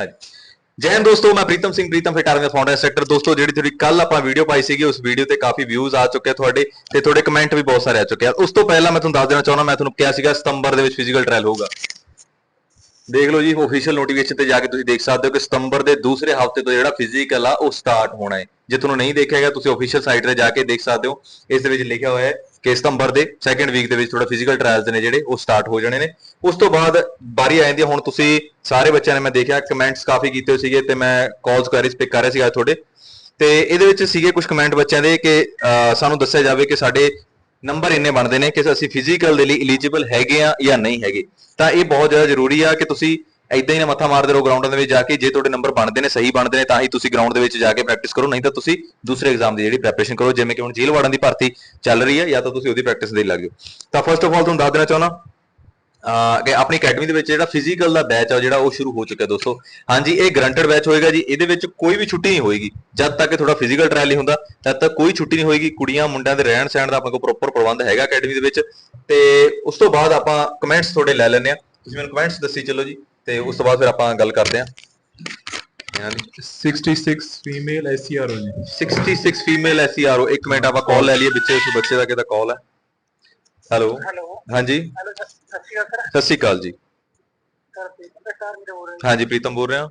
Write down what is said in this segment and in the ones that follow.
ਹਾਂਜੀ। ਜੈ ਦੋਸਤੋ, ਮੈਂ ਪ੍ਰੀਤਮ ਸਿੰਘ, ਪ੍ਰੀਤਮ ਫਿਟਾਰ ਦਾ ਫਾਊਂਡਰ ਸੈਕਟਰ ਦੋਸਤੋ, ਜਿਹੜੀ ਤੁਹਾਡੀ ਕੱਲ ਆਪਾਂ ਵੀਡੀਓ ਪਾਈ ਸੀਗੀ, ਉਸ ਵੀਡੀਓ ਤੇ ਕਾਫੀ ਵਿਊਜ਼ ਆ ਚੁੱਕੇ ਤੁਹਾਡੇ ਤੇ ਤੁਹਾਡੇ ਕਮੈਂਟ ਵੀ ਬਹੁਤ ਸਾਰੇ ਆ ਚੁੱਕੇ ਆ। ਉਸ ਤੋਂ ਪਹਿਲਾਂ ਮੈਂ ਤੁਹਾਨੂੰ ਦੱਸ ਦੇਣਾ ਚਾਹੁੰਦਾ, ਮੈਂ ਤੁਹਾਨੂੰ ਕਿਹਾ ਸੀਗਾ, ਸਤੰਬਰ ਦੇ ਵਿੱਚ ਫਿਜ਼ੀਕਲ ਟ੍ਰਾਇਲ ਹੋਊਗਾ। ਦੇਖ ਲਓ ਜੀ ਆਫੀਸ਼ੀਅਲ ਨੋਟੀਫਿਕੇਸ਼ਨ ਤੇ ਜਾ ਕੇ ਤੁਸੀਂ ਦੇਖ ਸਕਦੇ ਹੋ ਕਿ ਸਤੰਬਰ ਦੇ ਦੂਸਰੇ ਹਫ਼ਤੇ ਤੋਂ ਜਿਹੜਾ ਫਿਜ਼ੀਕਲ ਆ, ਉਹ ਸਟਾਰਟ ਹੋਣਾ ਹੈ। ਜੇ ਤੁਹਾਨੂੰ ਨਹੀਂ ਦੇਖਿਆ ਗਿਆ ਤੁਸੀਂ ਆਫੀਸ਼ੀਅਲ ਸਾਈਟ ਤੇ ਜਾ ਕੇ ਦੇਖ ਸਕਦੇ ਹੋ। ਇਸ ਦੇ ਵਿੱਚ ਲਿਖਿਆ ਹੋਇਆ ਹੈ ਕਿ ਸਤੰਬਰ ਦੇ ਸੈਕੰਡ ਵੀਕ ਦੇ ਵਿੱਚ ਤੁਹਾਡਾ ਫਿਜ਼ੀਕਲ ਟ੍ਰਾਇਲਸ ਨੇ ਜਿਹੜੇ, ਉਹ ਸਟਾਰਟ ਹੋ ਜਾਣੇ ਨੇ। ਉਸ ਤੋਂ ਬਾਅਦ ਬਾਰੀ ਆ ਜਾਂਦੀ ਹੈ। ਹੁਣ ਤੁਸੀਂ ਸਾਰੇ ਬੱਚਿਆਂ ਨੇ ਮੈਂ ਦੇਖਿਆ ਕਮੈਂਟਸ ਕਾਫੀ ਕੀਤੇ ਹੋਏ ਸੀਗੇ ਤੇ ਮੈਂ ਕਾਲਸ ਕਰ ਰਹੀ ਸਪੀਕ ਕਰ ਰਿਹਾ ਸੀਗਾ ਅੱਜ ਤੁਹਾਡੇ। ਤੇ ਇਹਦੇ ਵਿੱਚ ਸੀਗੇ ਕੁਝ ਕਮੈਂਟ ਬੱਚਿਆਂ ਦੇ ਕਿ ਸਾਨੂੰ ਦੱਸਿਆ ਜਾਵੇ ਕਿ ਸਾਡੇ ਨੰਬਰ ਇੰਨੇ ਬਣਦੇ ਨੇ ਕਿ ਅਸੀਂ ਫਿਜ਼ੀਕਲ ਦੇ ਲਈ ਐਲੀਜੀਬਲ ਹੈਗੇ ਆ ਜਾਂ ਨਹੀਂ ਹੈਗੇ। ਤਾਂ ਇਹ ਬਹੁਤ ਜ਼ਿਆਦਾ ਜ਼ਰੂਰੀ ਆ ਕਿ ਤੁਸੀਂ ਐਦਾਂ ਹੀ ਨਾ ਮੱਥਾ ਮਾਰਦੇ ਰਹੋ ਗਰਾਊਂਡਾਂ ਦੇ ਵਿੱਚ ਜਾ ਕੇ, ਜੇ ਤੁਹਾਡੇ ਨੰਬਰ ਬਣਦੇ ਨੇ, ਸਹੀ ਬਣਦੇ ਨੇ, ਤਾਂ ਹੀ ਤੁਸੀਂ ਗਰਾਊਂਡ ਦੇ ਵਿੱਚ ਜਾ ਕੇ ਪ੍ਰੈਕਟਿਸ ਕਰੋ, ਨਹੀਂ ਤਾਂ ਤੁਸੀਂ ਦੂਸਰੇ ਐਗਜ਼ਾਮ ਦੀ ਜਿਹੜੀ ਪ੍ਰੈਪਰੇਸ਼ਨ ਕਰੋ, ਜਿਵੇਂ ਕਿ ਹੁਣ ਜੇਲ੍ਹ ਵਾਰਡਨ ਦੀ ਭਰਤੀ ਚੱਲ ਰਹੀ ਹੈ, ਜਾਂ ਤਾਂ ਤੁਸੀਂ ਉਹਦੀ ਪ੍ਰੈਕਟਿਸ ਦੇ ਲੱਗ ਜਾਓ। ਤਾਂ ਫਸਟ ਆਫ ਆਲ ਤੁਹਾਨੂੰ ਦੱਸ ਦੇਣਾ ਚਾਹੁੰਦਾ ਕਿ ਆਪਣੀ ਅਕੈਡਮੀ ਦੇ ਵਿੱਚ ਜਿਹੜਾ ਫਿਜ਼ੀਕਲ ਦਾ ਬੈਚ ਆ, ਜਿਹੜਾ ਉਹ ਸ਼ੁਰੂ ਹੋ ਚੁੱਕਿਆ ਦੋਸਤੋ। ਹਾਂਜੀ, ਇਹ ਗਰੰਟਡ ਬੈਚ ਹੋਏਗਾ ਜੀ, ਇਹਦੇ ਵਿੱਚ ਕੋਈ ਵੀ ਛੁੱਟੀ ਨਹੀਂ ਹੋਏਗੀ। ਜਦ ਤੱਕ ਤੁਹਾਡਾ ਫਿਜ਼ੀਕਲ ਟ੍ਰਾਇਲ ਨਹੀਂ ਹੁੰਦਾ, ਤਦ ਤੱਕ ਕੋਈ ਛੁੱਟੀ ਨਹੀਂ ਹੋਏਗੀ। ਕੁੜੀਆਂ, ਮੁੰਡਿਆਂ ਦੇ ਰਹਿਣ ਸਹਿਣ ਦਾ ਆਪਣੇ ਕੋਲ ਪ੍ਰੋਪਰ ਪ੍ਰਬੰਧ ਹੈਗਾ ਅਕੈਡਮੀ ਦੇ ਵਿੱਚ। ਤੇ ਉਸ ਤੋਂ ਬਾਅਦ ਆਪਾਂ ਕਮੈਂਟਸ ਤੁਹਾਡੇ ਲੈ ਲੈਂਦੇ ਆ ਤੁਸੀਂ ਮੈਨੂੰ ਕਮੈਂਟਸ ਦੱਸੀ ਚੱਲੋ ਜੀ। ਤੇ ਉਸ ਤੋਂ ਬਾਅਦ ਫਿਰ ਆਪਾਂ ਗੱਲ ਕਰਦੇ ਆ ਇਹਨਾਂ ਦੀ। 66 ਫੀਮੇਲ ਐਸਸੀਆਰ ਹੋ ਜੀ। 66 ਫੀਮੇਲ ਐਸਸੀਆਰਓ ਇੱਕ ਮਿੰਟ ਆਪਾਂ ਕਾਲ ਲੈ ਲਈਏ ਵਿੱਚੇ ਉਸ ਬੱਚੇ ਦਾ ਕਿਹਦਾ ਕਾਲ ਹੈ। ਹੈਲੋ ਹੈਲੋ ਹਾਂਜੀ। ਸਤਿ ਸ਼੍ਰੀ ਅਕਾਲ ਜੀ। ਹੋ ਹਾਂਜੀ ਪ੍ਰੀਤਮ ਬੋਲ ਰਿਹਾ।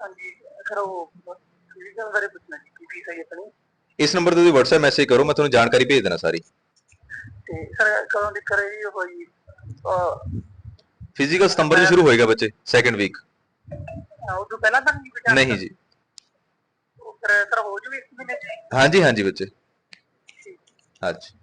ਹਾਂਜੀ ਸਰ ਉਹ ਫਿਜ਼ੀਕਲ ਬਾਰੇ ਪੁੱਛਣਾ ਸੀ? ਕੀ ਫੀਸ ਹੈ ਆਪਣੀ? ਇਸ ਨੰਬਰ ਤੇ ਤੁਸੀਂ WhatsApp ਮੈਸੇਜ ਕਰੋ ਮੈਂ ਤੁਹਾਨੂੰ ਜਾਣਕਾਰੀ ਭੇਜ ਦੇਣਾ ਸਾਰੀ। ਤੇ ਸਰ ਕਦੋਂ ਦੀ ਕਰ ਹੋਈ? ਫਿਜ਼ੀਕਲ ਸਤੰਬਰ 'ਚ ਸ਼ੁਰੂ ਹੋਏਗਾ ਬੱਚੇ ਸੈਕੰਡ ਵੀਕ ਉਹ ਤੋਂ ਪਹਿਲਾਂ ਤਾਂ ਨਹੀਂ ਬਚਾ ਨਹੀਂ ਜੀ। ਉਹ ਸਰ ਸਰ ਹੋ ਜੂ ਇਸ ਮਹੀਨੇ ਚ ਹਾਂਜੀ ਹਾਂਜੀ ਬੱਚੇ। ਹਾਂਜੀ।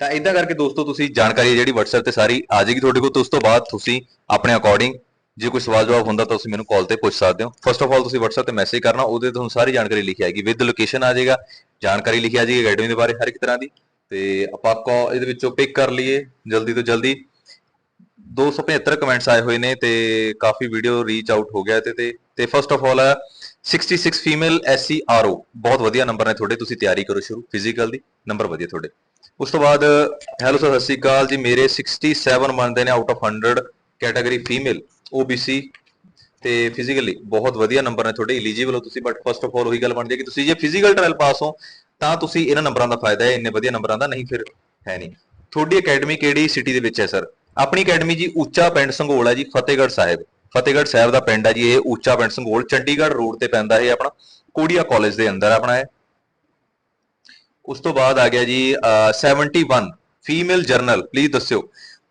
ਤਾਂ ਇਦਾਂ ਕਰਕੇ ਦੋਸਤੋ ਤੁਸੀਂ ਜਾਣਕਾਰੀ ਜਿਹੜੀ WhatsApp ਤੇ ਸਾਰੀ ਆ ਜਾਏਗੀ ਤੁਹਾਡੇ ਕੋਲ ਤੇ ਉਸ ਤੋਂ ਬਾਅਦ ਤੁਸੀਂ ਆਪਣੇ ਅਕੋਰਡਿੰਗ ਜੇ ਕੋਈ ਸਵਾਲ ਜਵਾਬ ਹੁੰਦਾ ਤਾਂ ਤੁਸੀਂ ਮੈਨੂੰ ਕਾਲ ਤੇ ਪੁੱਛ ਸਕਦੇ ਹੋ। ਫਸਟ ਆਫ ਆਲ ਤੁਸੀਂ WhatsApp ਤੇ ਮੈਸੇਜ ਕਰਨਾ ਉਹਦੇ ਤੇ ਤੁਹਾਨੂੰ ਸਾਰੀ ਜਾਣਕਾਰੀ ਲਿਖੀ ਆਏਗੀ। ਵਿਦ ਲੋਕੇਸ਼ਨ ਆ ਜਾਏਗਾ ਜਾਣਕਾਰੀ ਲਿਖੀ ਆ ਜਾਏਗੀ ਅਕੈਡਮੀ ਦੇ ਬਾਰੇ ਹਰ ਇੱਕ ਤਰ੍ਹਾਂ ਦੀ। ਤੇ ਆਪਾਂ ਕੋ ਇਹਦੇ ਵਿੱਚੋਂ ਪਿਕ ਕਰ ਲਈਏ ਜਲਦੀ ਤੋਂ ਜਲਦੀ। 275 ਕਮੈਂਟਸ ਆਏ ਹੋਏ ਨੇ ਤੇ ਕਾਫੀ ਵੀਡੀਓ ਰੀਚ ਆਊਟ ਹੋ ਗਿਆ ਤੇ ਤੇ ਤੇ first of all 66 female SC RO ਬਹੁਤ ਵਧੀਆ ਨੰਬਰ ਨੇ ਤੁਹਾਡੇ, ਤੁਸੀਂ ਤਿਆਰੀ ਕਰੋ ਸ਼ੁਰੂ ਫਿਜ਼ੀਕਲ ਦੀ ਨੰਬਰ ਵਧੀਆ ਤੁਹਾਡੇ। ਉਸ ਤੋਂ ਬਾਅਦ ਹੈਲੋ ਸਰ ਸਤਿ ਸ਼੍ਰੀ ਅਕਾਲ ਜੀ, ਮੇਰੇ 67 ਮੰਨਦੇ ਨੇ out of 100 category female OBC ਤੇ ਫਿਜ਼ੀਕਲੀ ਬਹੁਤ ਵਧੀਆ ਨੰਬਰ ਨੇ ਤੁਹਾਡੇ ਐਲੀਜੀਬਲ ਹੋ ਤੁਸੀਂ ਬਟ ਫਸਟ ਆਫ ਆਲ ਉਹੀ ਗੱਲ ਬਣਦੀ ਹੈ ਕਿ ਤੁਸੀਂ ਜੇ ਫਿਜ਼ੀਕਲ ਟ੍ਰਾਇਲ ਪਾਸ ਹੋ, ਤਾਂ ਤੁਸੀਂ ਇਹਨਾਂ ਨੰਬਰਾਂ ਦਾ ਫਾਇਦਾ ਹੈ, ਇੰਨੇ ਵਧੀਆ ਨੰਬਰਾਂ ਦਾ ਨਹੀਂ, ਫਿਰ ਹੈ ਨਹੀਂ। ਤੁਹਾਡੀ ਅਕੈਡਮੀ ਕਿਹੜੀ ਸਿਟੀ ਦੇ ਵਿੱਚ ਹੈ ਸਰ ਆਪਣੀ ਅਕੈਡਮੀ ਜੀ ਉੱਚਾ ਪਿੰਡ ਸੰਘੋਲ ਹੈ ਜੀ ਫਤਿਹਗੜ੍ਹ ਸਾਹਿਬ। ਫਤਿਹਗੜ੍ਹ ਸਾਹਿਬ ਦਾ ਪਿੰਡ ਹੈ ਜੀ ਇਹ ਉੱਚਾ ਪਿੰਡ ਸੰਘੋਲ ਚੰਡੀਗੜ੍ਹ ਰੋਡ ਤੇ ਪੈਂਦਾ ਇਹ ਆਪਣਾ ਕੋੜੀਆ ਕਾਲਜ ਦੇ ਅੰਦਰ ਆਪਣਾ ਹੈ ਉਸ ਤੋਂ ਬਾਅਦ ਆ ਗਿਆ ਜੀ 71 ਫੀਮੇਲ ਜਰਨਲ ਪਲੀਜ਼ ਦੱਸਿਓ।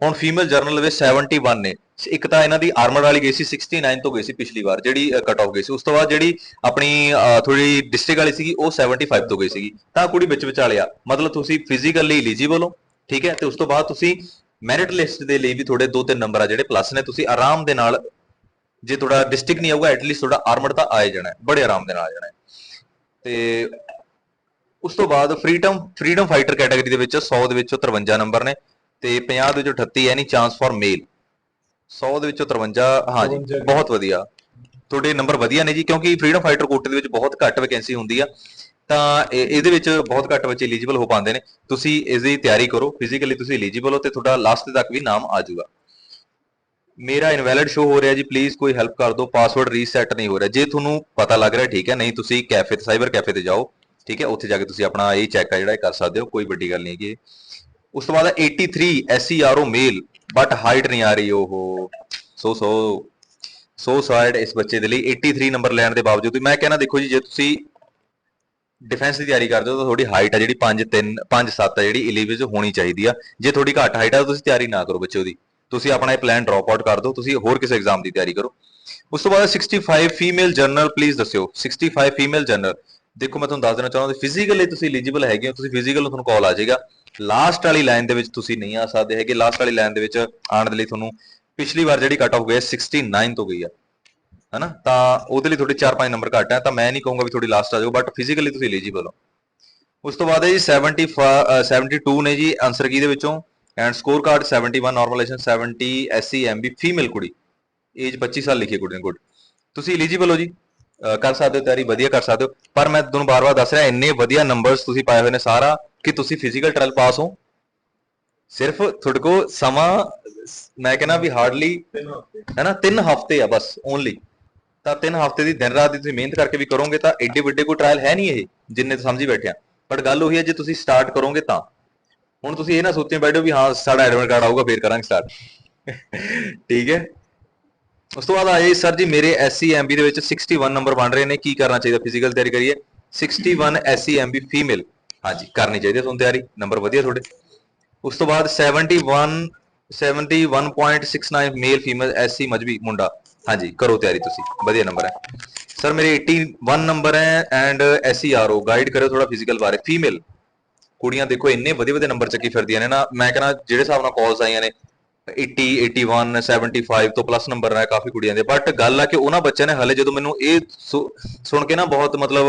ਹੁਣ ਫੀਮੇਲ ਜਰਨਲ ਵਿੱਚ 71 ਨੇ। ਇੱਕ ਤਾਂ ਇਹਨਾਂ ਦੀ ਆਰਮਰ ਵਾਲੀ ਗਈ ਸੀ 69 ਤੋਂ ਗਈ ਸੀ ਪਿਛਲੀ ਵਾਰ ਜਿਹੜੀ ਕਟ ਆਫ ਗਈ ਸੀ। ਉਸ ਤੋਂ ਬਾਅਦ ਜਿਹੜੀ ਆਪਣੀ ਅਹ, ਥੋੜੀ ਡਿਸਟ੍ਰਿਕਟ ਵਾਲੀ ਸੀਗੀ ਉਹ 75 ਤੋਂ ਗਈ ਸੀਗੀ। ਤਾਂ ਕੁੜੀ ਵਿੱਚ ਵਿਚਾਲਿਆ। ਮਤਲਬ ਤੁਸੀਂ ਫਿਜ਼ੀਕਲੀ ਐਲੀਜੀਬਲ ਹੋ ਠੀਕ ਹੈ? ਤੇ ਉਸ ਤੋਂ ਬਾਅਦ ਤੁਸੀਂ ਮੈਰਿਟ ਲਿਸਟ ਦੇ ਲਈ ਵੀ ਤੁਹਾਡੇ ਦੋ ਤਿੰਨ ਨੰਬਰ ਆ ਜਿਹੜੇ ਪਲੱਸ ਨੇ ਤੁਸੀਂ ਆਰਾਮ ਦੇ ਨਾਲ ਜੇ ਤੁਹਾਡਾ ਡਿਸਟ੍ਰਿਕਟ ਨਹੀਂ ਆਊਗਾ ਐਟਲੀਸਟ ਤੁਹਾਡਾ ਆਰਮਡ ਤਾਂ ਆ ਜਾਣਾ ਬੜੇ ਆਰਾਮ ਦੇ ਨਾਲ ਆ ਜਾਣਾ ਤੇ ਉਸ ਤੋਂ ਬਾਅਦ ਫਰੀडम ਫਰੀडम ਫਾਈਟਰ ਕੈਟਾਗਰੀ ਦੇ ਵਿੱਚ 100 ਦੇ ਵਿੱਚੋਂ 53 ਨੰਬਰ ਨੇ ਤੇ 50 ਦੇ ਵਿੱਚੋਂ 38 ਐਨੀ ਚਾਂਸ ਫॉर ਮੇਲ 100 ਦੇ ਵਿੱਚੋਂ 53 ਹਾਂਜੀ ਬਹੁਤ ਵਧੀਆ। ਤੁਹਾਡੇ ਨੰਬਰ ਵਧੀਆ ਨੇ ਜੀ ਕਿਉਂਕਿ ਫਰੀडम ਫਾਈਟਰ ਕੋਟੇ ਦੇ ਵਿੱਚ ਬਹੁਤ ਘੱਟ ਵੈਕੈਂਸੀ ਹੁੰਦੀ ਆ। ਤਾਂ ਇਹਦੇ ਵਿੱਚ ਬਹੁਤ ਘੱਟ ਬੱਚੇ ਐਲੀਜੀਬਲ ਹੋ ਪਾਉਂਦੇ ਨੇ। ਤੁਸੀਂ ਇਸ ਦੀ ਤਿਆਰੀ ਕਰੋ ਫਿਜ਼ੀਕਲੀ ਤੁਸੀਂ ਐਲੀਜੀਬਲ ਹੋ ਤੇ ਤੁਹਾਡਾ ਲਾਸਟ ਤੱਕ ਵੀ ਨਾਮ ਆ ਜਾਊਗਾ। ਮੇਰਾ ਇਨਵੈਲਿਡ ਸ਼ੋ ਹੋ ਰਿਹਾ ਜੀ ਪਲੀਜ਼ ਕੋਈ ਹੈਲਪ ਕਰ ਦਿਓ ਪਾਸਵਰਡ ਰੀਸੈਟ ਨਹੀਂ ਹੋ ਰਿਹਾ। ਜੇ ਤੁਹਾਨੂੰ ਪਤਾ ਲੱਗ ਰਿਹਾ, ਠੀਕ ਹੈ, ਨਹੀਂ ਤੁਸੀਂ ਕੈਫੇ ਤੇ ਸਾਈਬਰ ਕੈਫੇ ਤੇ ਜਾਓ, ਠੀਕ ਹੈ, ਉੱਥੇ ਜਾ ਕੇ ਤੁਸੀਂ ਆਪਣਾ ਇਹ ਚੈੱਕ ਆ ਜਿਹੜਾ ਇਹ ਕਰ ਸਕਦੇ ਹੋ, ਕੋਈ ਵੱਡੀ ਗੱਲ ਨਹੀਂ ਹੈਗੀ। ਉਸ ਤੋਂ ਬਾਅਦ 83 SCRO ਮੇਲ ਬਟ ਹਾਈਟ ਨਹੀਂ ਆ ਰਹੀ ਉਹ। ਸੋ ਸੋ ਸੋ ਸਾਈਡ ਇਸ ਬੱਚੇ ਦੇ ਲਈ। 83 ਨੰਬਰ ਲੈਣ ਦੇ ਬਾਵਜੂਦ ਮੈਂ ਕਹਿੰਦਾ ਦੇਖੋ ਜੀ, ਜੇ ਤੁਸੀਂ ਡਿਫੈਂਸ ਦੀ ਤਿਆਰੀ ਕਰਦੇ ਹੋ ਤਾਂ ਤੁਹਾਡੀ ਹਾਈਟ ਆ ਜਿਹੜੀ 5 3 5 7 ਆ ਜਿਹੜੀ 11 ਵਿੱਚ ਹੋਣੀ ਚਾਹੀਦੀ ਆ। ਜੇ ਤੁਹਾਡੀ ਘੱਟ ਹਾਈਟ ਆ ਤੁਸੀਂ ਤਿਆਰੀ ਨਾ ਕਰੋ ਬੱਚੇ ਉਹਦੀ। ਤੁਸੀਂ ਆਪਣਾ ਇਹ ਪਲਾਨ ਡ੍ਰੌਪ ਆਊਟ ਕਰ ਦਿਓ, ਤੁਸੀਂ ਹੋਰ ਕਿਸੇ ਐਗਜ਼ਾਮ ਦੀ ਤਿਆਰੀ ਕਰੋ। ਉਸ ਤੋਂ ਬਾਅਦ 65 ਫੀਮੇਲ ਜਰਨਲ ਪਲੀਜ਼ ਦੱਸਿਓ। 65 ਫੀਮੇਲ ਜਨਰਲ ਦੇਖੋ, ਮੈਂ ਤੁਹਾਨੂੰ ਦੱਸ ਦੇਣਾ ਚਾਹੁੰਦਾ ਫਿਜ਼ੀਕਲੀ ਤੁਸੀਂ ਐਲੀਜੀਬਲ ਹੈਗੇ ਹੋ, ਤੁਸੀਂ ਫਿਜ਼ੀਕਲ ਤੁਹਾਨੂੰ ਕਾਲ ਆ ਜਾਏਗਾ। ਲਾਸਟ ਵਾਲੀ ਲਾਈਨ ਦੇ ਵਿੱਚ ਤੁਸੀਂ ਨਹੀਂ ਆ ਸਕਦੇ ਹੈਗੇ। ਲਾਸਟ ਵਾਲੀ ਲਾਈਨ ਦੇ ਵਿੱਚ ਆਉਣ ਦੇ ਲਈ ਤੁਹਾਨੂੰ ਪਿਛਲੀ ਵਾਰ ਜਿਹੜੀ ਕੱਟ ਆਫ ਗਈ ਹੈ 69 ਤੋਂ ਗਈ ਆ। ਹਨਾ? ਤਾਂ ਉਹਦੇ ਲਈ ਤੁਹਾਡੇ 4-5 ਨੰਬਰ ਘੱਟ ਹੈ ਤਾਂ ਮੈਂ ਨਹੀਂ ਕਹੂੰਗਾ ਵੀ ਤੁਹਾਡੀ ਲਾਸਟ ਆ ਜਾਓ ਬਟ ਫਿਜ਼ੀਕਲੀ ਤੁਸੀਂ ਐਲੀਜੀਬਲ ਹੋ ਉਸ ਤੋਂ ਬਾਅਦ ਹੈ ਜੀ 70 ਅਹ 72 ਨੇ ਜੀ ਆਨਸਰ ਕੀ ਦੇ ਵਿੱਚੋਂ? And score card 71 normalization 70 SC MB female ਕੁੜੀ। ਏਜ 25 ਸਾਲ ਲਿਖੀ ਕੁੜੀ ਨੇ ਗੁੱਡ ਤੁਸੀਂ ਐਲੀਜੀਬਲ ਹੋ ਜੀ। ਕਰ ਸਕਦੇ ਹੋ ਤਿਆਰੀ ਵਧੀਆ ਕਰ ਸਕਦੇ ਹੋ। ਪਰ ਮੈਂ ਤੁਹਾਨੂੰ ਬਾਰ-ਬਾਰ ਦੱਸ ਰਿਹਾ ਇੰਨੇ ਵਧੀਆ ਨੰਬਰਸ ਤੁਸੀਂ ਪਾਏ ਹੋਏ ਨੇ ਸਾਰਾ ਕਿ ਤੁਸੀਂ ਫਿਜ਼ੀਕਲ ਟ੍ਰਾਇਲ ਪਾਸ ਹੋ। ਸਿਰਫ ਤੁਹਾਡੇ ਕੋਲ ਸਮਾਂ ਮੈਂ ਕਹਿੰਦਾ ਵੀ ਹਾਰਡਲੀ ਹੈ ਨਾ? 3 ਹਫ਼ਤੇ ਆ ਬਸ ਓਨਲੀ ਤਾਂ ਤਿੰਨ ਹਫ਼ਤੇ ਦੀ ਦਿਨ ਰਾਤ ਦੀ ਤੁਸੀਂ ਮਿਹਨਤ ਕਰਕੇ ਵੀ ਕਰੋਗੇ ਤਾਂ ਐਡੇ ਵੱਡੇ ਕੋਈ ਟ੍ਰਾਇਲ ਹੈ ਨਹੀਂ ਇਹ, ਜਿੰਨੇ ਤੁਸੀਂ ਸਮਝੀ ਬੈਠੇ ਆ। ਬਟ ਗੱਲ ਉਹੀ ਹੈ, ਜੇ ਤੁਸੀਂ ਸਟਾਰਟ ਕਰੋਗੇ ਤਾਂ। ਹੁਣ ਤੁਸੀਂ ਇਹ ਨਾ ਸੋਚੇ ਬੈਠੋ ਵੀ ਹਾਂ, ਸਾਡਾ ਐਡਮਿਟ ਕਾਰਡ ਆਊਗਾ, ਫੇਰ ਕਰਾਂਗੇ ਸਟਾਰਟ ਠੀਕ ਹੈ? ਉਸ ਤੋਂ ਬਾਅਦ ਆਏ ਸਰ ਜੀ, ਮੇਰੇ ਐਸਸੀਐਮਬੀ ਦੇ ਵਿੱਚ 61 ਨੰਬਰ ਬਣ ਰਹੇ ਨੇ। ਕੀ ਕਰਨਾ ਚਾਹੀਦਾ? ਫਿਜ਼ੀਕਲ ਤਿਆਰੀ ਕਰੀਏ। 61 ਐਸਸੀਐਮਬੀ ਫੀਮੇਲ ਹਾਂਜੀ, ਕਰਨੀ ਚਾਹੀਦੀ ਹੈ ਤੁਹਾਨੂੰ ਤਿਆਰੀ। ਨੰਬਰ ਵਧੀਆ ਤੁਹਾਡੇ। ਉਸ ਤੋਂ ਬਾਅਦ 71 71.69 ਮੇਲ ਫੀਮੇਲ ਐਸਸੀ ਮਜਬੀ ਮੁੰਡਾ। ਹਾਂਜੀ, ਕਰੋ ਤਿਆਰੀ ਤੁਸੀਂ। ਵਧੀਆ ਨੰਬਰ ਹੈ। ਸਰ ਮੇਰੇ 81 ਨੰਬਰ ਹੈ ਐਂਡ ਐਸਸੀਆਰਓ ਗਾਈਡ ਕਰਿਓ ਥੋੜਾ ਫਿਜ਼ੀਕਲ ਬਾਰੇ। ਫੀਮੇਲ ਕੁੜੀਆਂ ਦੇਖੋ, ਇੰਨੇ ਵਧੀਆ ਵਧੀਆ ਨੰਬਰ ਚੱਕੀ ਫਿਰਦੀਆਂ ਨੇ ਨਾ। ਮੈਂ ਕਹਿੰਦਾ, ਜਿਹੜੇ ਹਿਸਾਬ ਨਾਲ ਕਾਲਸ ਆਈਆਂ ਨੇ 80 81 75 ਤੋਂ ਪਲੱਸ ਨੰਬਰ ਹੈ ਕਾਫੀ ਕੁੜੀਆਂ ਦੇ। ਬਟ ਗੱਲ ਆ ਕਿ ਉਹਨਾਂ ਬੱਚਿਆਂ ਨੇ ਹਲੇ ਜਦੋਂ ਮੈਨੂੰ ਇਹ ਸੁਣ ਕੇ ਨਾ ਬਹੁਤ ਮਤਲਬ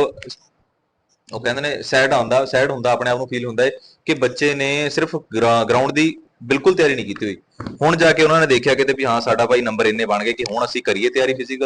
ਉਹ ਕਹਿੰਦੇ ਨੇ ਸੈਡ ਆਉਂਦਾ ਸੈਡ ਹੁੰਦਾ, ਆਪਣੇ ਆਪ ਨੂੰ ਫੀਲ ਹੁੰਦਾ ਹੈ ਕਿ ਬੱਚੇ ਨੇ ਸਿਰਫ ਗਰਾਊਂਡ ਦੀ ਬਿਲਕੁਲ ਤਿਆਰੀ ਨਹੀਂ ਕੀਤੀ ਹੋਈ। ਹੁਣ ਜਾ ਕੇ ਉਹਨਾਂ ਨੇ ਦੇਖਿਆ ਕਿਤੇ ਵੀ ਹਾਂ, ਸਾਡਾ ਭਾਈ ਨੰਬਰ ਇੰਨੇ ਬਣ ਗਏ ਕਿ ਹੁਣ ਅਸੀਂ ਕਰੀਏ ਤਿਆਰੀ ਫਿਜ਼ੀਕਲ